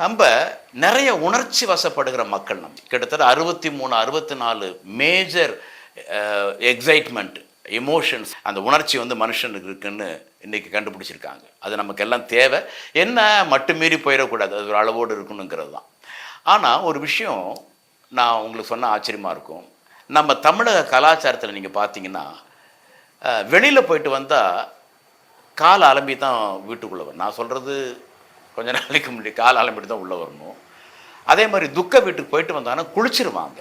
நம்ம நிறைய உணர்ச்சி வசப்படுகிற மக்கள் நம்ம. கிட்டத்தட்ட அறுபத்தி மூணு அறுபத்தி நாலு மேஜர் எக்ஸைட்மெண்ட் எமோஷன்ஸ் அந்த உணர்ச்சி வந்து மனுஷனுக்கு இருக்குன்னு இன்னைக்கு கண்டுபிடிச்சிருக்காங்க. அது நமக்கு எல்லாம் தேவை. என்ன? மட்டும் மீறி போயிடக்கூடாது. அது ஒரு அளவோடு இருக்கணுங்கிறது தான். ஆனால் ஒரு விஷயம் நான் உங்களுக்கு சொன்ன ஆச்சரியமாக இருக்கும். நம்ம தமிழக கலாச்சாரத்தில் நீங்கள் பார்த்தீங்கன்னா வெளியில் போயிட்டு வந்தால் கால் அலம்பி தான் வீட்டுக்குள்ளே நான் சொல்கிறது கொஞ்ச நாளைக்கு முன்னாடி கால் அலம்பிட்டு தான் உள்ளே வரணும். அதே மாதிரி துக்க வீட்டுக்கு போயிட்டு வந்தாங்கன்னா குளிச்சிருவாங்க.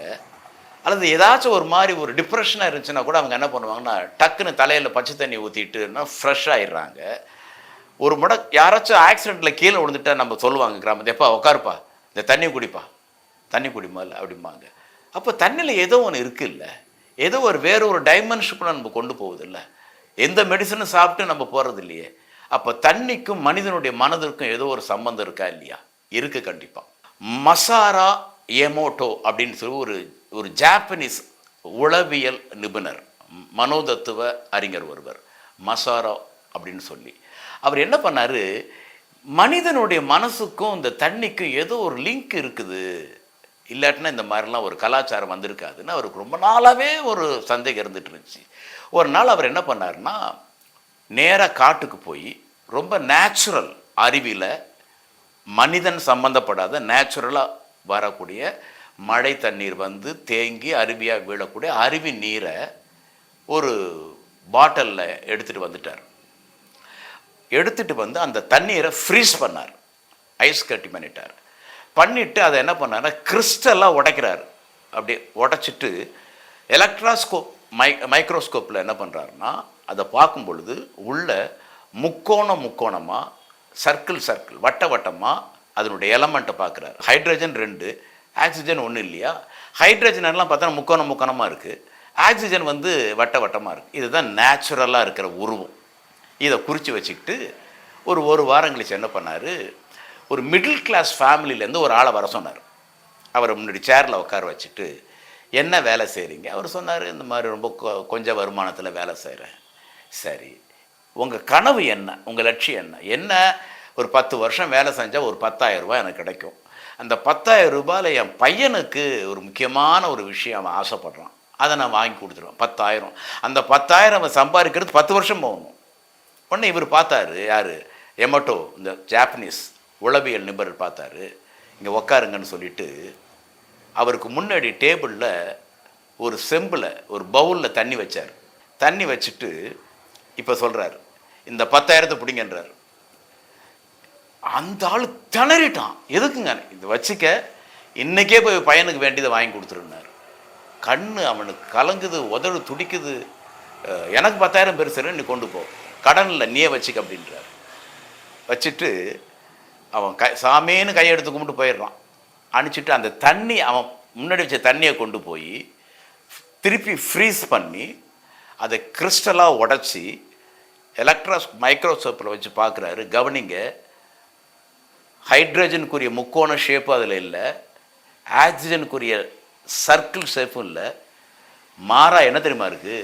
அல்லது ஏதாச்சும் ஒரு மாதிரி ஒரு டிப்ரெஷனாக இருந்துச்சுன்னா கூட அவங்க என்ன பண்ணுவாங்கன்னா டக்குன்னு தலையில் பச்சை தண்ணி ஊற்றிட்டுன்னா ஃப்ரெஷ் ஆயிடுறாங்க. ஒரு முட யாராச்சும் ஆக்சிடெண்ட்டில் கீழே விழுந்துட்டா நம்ம சொல்லுவாங்க கிராமத்தை எப்பா உட்காருப்பா. இந்த தண்ணி குடிப்பா. தண்ணி குடிமா இல்லை அப்படிம்பாங்க. அப்போ தண்ணியில் ஏதோ ஒன்று இருக்குல்ல. ஏதோ ஒரு வேறு ஒரு டைமென்ஷனுக்குள்ள நம்ம கொண்டு போகுதில்ல எந்த மெடிசனும் சாப்பிட்டு நம்ம போகிறது இல்லையே அப்போ தண்ணிக்கும் மனிதனுடைய மனதிற்கும் ஏதோ ஒரு சம்பந்தம் இருக்கா இல்லையா? இருக்கு கண்டிப்பாக மசாரா எமோட்டோ அப்படின்னு சொல்லி ஒரு ஒரு ஜாப்பனீஸ் உளவியல் நிபுணர் மனோதத்துவ அறிஞர் ஒருவர் மசாரா அப்படின்னு சொல்லி. அவர் என்ன பண்ணார்? மனிதனுடைய மனசுக்கும் இந்த தண்ணிக்கும் ஏதோ ஒரு லிங்க் இருக்குது. இல்லாட்டினா இந்த மாதிரிலாம் ஒரு கலாச்சாரம் வந்திருக்காதுன்னு அவருக்கு ரொம்ப நாளாகவே ஒரு சந்தேகம் இருந்துட்டு இருந்துச்சு. ஒரு நாள் அவர் என்ன பண்ணாருன்னா நேராக காட்டுக்கு போய் ரொம்ப நேச்சுரல் அருவியில் மனிதன் சம்மந்தப்படாத நேச்சுரலாக வரக்கூடிய மழை தண்ணீர் வந்து தேங்கி அருவியாக விழக்கூடிய அருவி நீரை ஒரு பாட்டிலில் எடுத்துகிட்டு வந்துட்டார். எடுத்துகிட்டு வந்து அந்த தண்ணீரை ஃப்ரீஸ் பண்ணார். ஐஸ் கட்டி பண்ணிட்டார். பண்ணிவிட்டு அதை என்ன பண்ணார்னா கிறிஸ்டலாக உடைக்கிறார். அப்படி உடைச்சிட்டு எலக்ட்ராஸ்கோப் மை மைக்ரோஸ்கோப்பில் என்ன பண்ணுறாருன்னா அதை பார்க்கும் பொழுது உள்ள முக்கோணம் முக்கோணமாக சர்க்கிள் சர்க்கிள் வட்ட வட்டமாக அதனுடைய எலமெண்ட்டை பார்க்குறாரு. ஹைட்ரஜன் ரெண்டு ஆக்சிஜன் ஒன்றும் இல்லையா? ஹைட்ரஜன் எல்லாம் பார்த்தா முக்கோணம் முக்கோணமாக இருக்குது ஆக்சிஜன் வந்து வட்ட வட்டமாக இருக்குது இதுதான் நேச்சுரலாக இருக்கிற உருவம். இதை குறித்து வச்சுக்கிட்டு ஒரு ஒரு வாரம் கழிச்சு என்ன பண்ணார்? ஒரு மிடில் கிளாஸ் ஃபேமிலியிலேருந்து ஒரு ஆளை வர சொன்னார். அவரை முன்னாடி சேரில் உட்கார வச்சுட்டு என்ன வேலை செய்கிறீங்க அவர் சொன்னார் இந்த மாதிரி ரொம்ப கொ- கொஞ்சம் வருமானத்தில் வேலை செய்கிறேன் சரி. உங்கள் கனவு என்ன? உங்கள் லட்சியம் என்ன? என்ன ஒரு பத்து வருஷம் வேலை செஞ்சால் ஒரு 10000 ரூபாய் எனக்கு கிடைக்கும். அந்த 10000 ரூபாயில் என் பையனுக்கு ஒரு முக்கியமான ஒரு விஷயம் அவன் ஆசைப்படுறான். அதை நான் வாங்கி கொடுத்துருவேன். பத்தாயிரம். அந்த பத்தாயிரம் அவன் சம்பாதிக்கிறது பத்து வருஷம் போகணும். உடனே இவர் பார்த்தாரு யார்? எமட்டோ இந்த ஜாப்பனீஸ் உளவியல் நிபுணர் பார்த்தாரு. இங்கே உக்காருங்கன்னு சொல்லிட்டு அவருக்கு முன்னாடி டேபிளில் ஒரு செம்பில் ஒரு பவுலில் தண்ணி வச்சார். தண்ணி வச்சுட்டு இப்போ சொல்கிறார் இந்த பத்தாயிரத்தை பிடிங்கன்றார். அந்த ஆள் திணறிட்டான். எதுக்குங்க? இது வச்சுக்க இன்னைக்கே போய் பையனுக்கு வேண்டியதை வாங்கி கொடுத்துருந்தார் கண்ணு அவனுக்கு கலங்குது உதடு துடிக்குது. எனக்கு பத்தாயிரம் பெருசு நீ கொண்டு போ. கடனில் நீயே வச்சுக்க அப்படின்றார். வச்சுட்டு அவன் கை சாமின்னு கையெடுத்து கும்பிட்டு போயிடுறான். அனுப்பிச்சிட்டு அந்த தண்ணி அவன் முன்னாடி வச்ச தண்ணியை கொண்டு போய் திருப்பி ஃப்ரீஸ் பண்ணி அதை கிறிஸ்டலாக உடச்சி எலக்ட்ராஸ் மைக்ரோஸ்கோப்பில் வச்சு பார்க்குறாரு. கவனிங்க. ஹைட்ரஜனுக்குரிய முக்கோண ஷேப்பு அதில் இல்லை. ஆக்சிஜனுக்குரிய சர்க்கிள் ஷேப்பும் இல்லை. மாறா என்ன தெரியுமா இருக்குது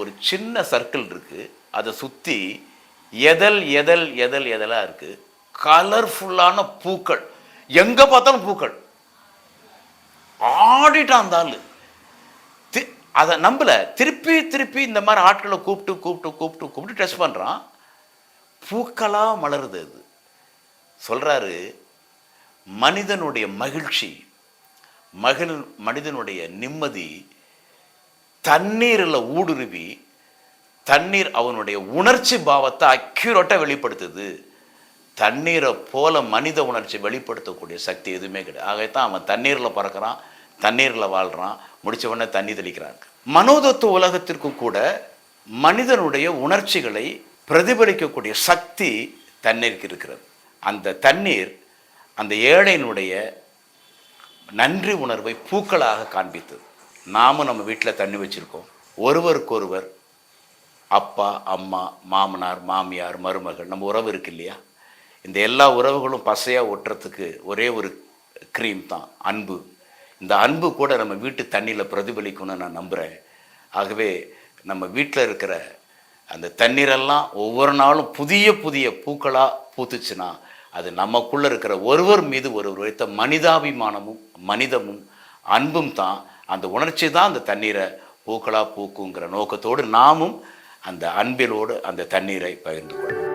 ஒரு சின்ன சர்க்கிள் இருக்குது அதை சுற்றி எதல் எதல் எதல் எதலாக இருக்குது கலர்ஃபுல்லான பூக்கள். எங்கே பார்த்தாலும் பூக்கள். ஆடிட்டான் அந்த அதை நம்பல. திருப்பி திருப்பி இந்த மாதிரி ஆட்களை கூப்பிட்டு கூப்பிட்டு கூப்பிட்டு கூப்பிட்டு டெஸ்ட் பண்ணுறான் பூக்களாக மலருது அது. சொல்கிறாரு மனிதனுடைய மகிழ்ச்சி மகிழ் மனிதனுடைய நிம்மதி தண்ணீரில் ஊடுருவி தண்ணீர் அவனுடைய உணர்ச்சி பாவத்தை அக்யூரேட்டாக வெளிப்படுத்துது. தண்ணீரை போல மனித உணர்ச்சி வெளிப்படுத்தக்கூடிய சக்தி எதுவுமே கிடையாது. ஆகத்தான் அவன் தண்ணீரில் பறக்கிறான். தண்ணீரில் வாழ்கிறான் முடிச்ச உடனே தண்ணி தெளிக்கிறாங்க மனோதத்துவ உலகத்திற்கு கூட மனிதனுடைய உணர்ச்சிகளை பிரதிபலிக்கக்கூடிய சக்தி தண்ணீருக்கு இருக்கிறது. அந்த தண்ணீர் அந்த ஏழையினுடைய நன்றி உணர்வை பூக்களாக காண்பித்தது. நாமும் நம்ம வீட்டில் தண்ணி வச்சுருக்கோம். ஒருவருக்கொருவர் அப்பா அம்மா மாமனார் மாமியார் மருமகள் நம்ம உறவு இருக்கு இல்லையா? இந்த எல்லா உறவுகளும் பசையாக ஒட்டுறதுக்கு ஒரே ஒரு க்ரீம் தான் அன்பு. இந்த அன்பு கூட நம்ம வீட்டு தண்ணியில் பிரதிபலிக்கும்னு நான் நம்புகிறேன் ஆகவே நம்ம வீட்டில் இருக்கிற அந்த தண்ணீரெல்லாம் ஒவ்வொரு நாளும் புதிய புதிய பூக்களாக பூத்துச்சுன்னா அது நமக்குள்ளே இருக்கிற ஒருவர் மீது ஒருவர் வைத்த மனிதாபிமானமும் மனிதமும் அன்பும் தான் அந்த உணர்ச்சி தான் அந்த தண்ணீரை பூக்களாக பூக்குங்கிற நோக்கத்தோடு நாமும் அந்த அன்பிலோடு அந்த தண்ணீரை பகிர்ந்து கொள்வோம்.